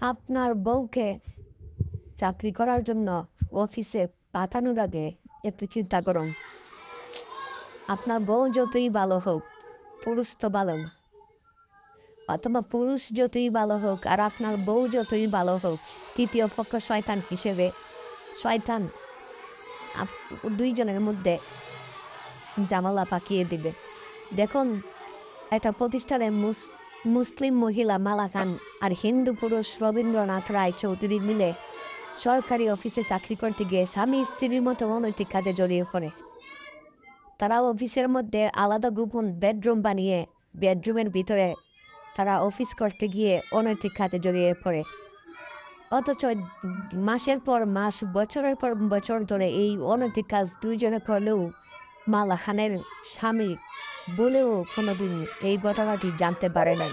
আপনার বউকে চাকরি করার জন্য অফিসে পাঠানোর আগে একটু চিন্তা করুন। আপনার বউ যতই ভালো হোক, পুরুষ তো ভালো অথবা পুরুষ যতই ভালো হোক আর আপনার বউ যতই ভালো হোক, তৃতীয় পক্ষ শয়তান হিসেবে, শয়তান দুইজনের মধ্যে জামালা পাকিয়ে দিবে। দেখুন একটা প্রতিষ্ঠানে মুস- মুসলিম মহিলা মালা খান আর হিন্দু পুরুষ রবীন্দ্রনাথ রায় চৌধুরী মিলে সরকারি অফিসে চাকরি করতে গিয়ে স্বামী স্ত্রীর মতো অনৈতিক কাজে জড়িয়ে পড়ে। তারা অফিসের মধ্যে আলাদা গোপন বেডরুম বানিয়ে বেডরুমের ভিতরে তারা অফিস করতে গিয়ে অনৈতিক কাজে জড়িয়ে পড়ে। অথচ মাসের পর মাস, বছরের পর বছর ধরে এই অনৈতিক কাজ দুইজনে করলেও মালা খানের স্বামী বলেও কোনোদিন এই ঘটনাটি জানতে পারে নাই।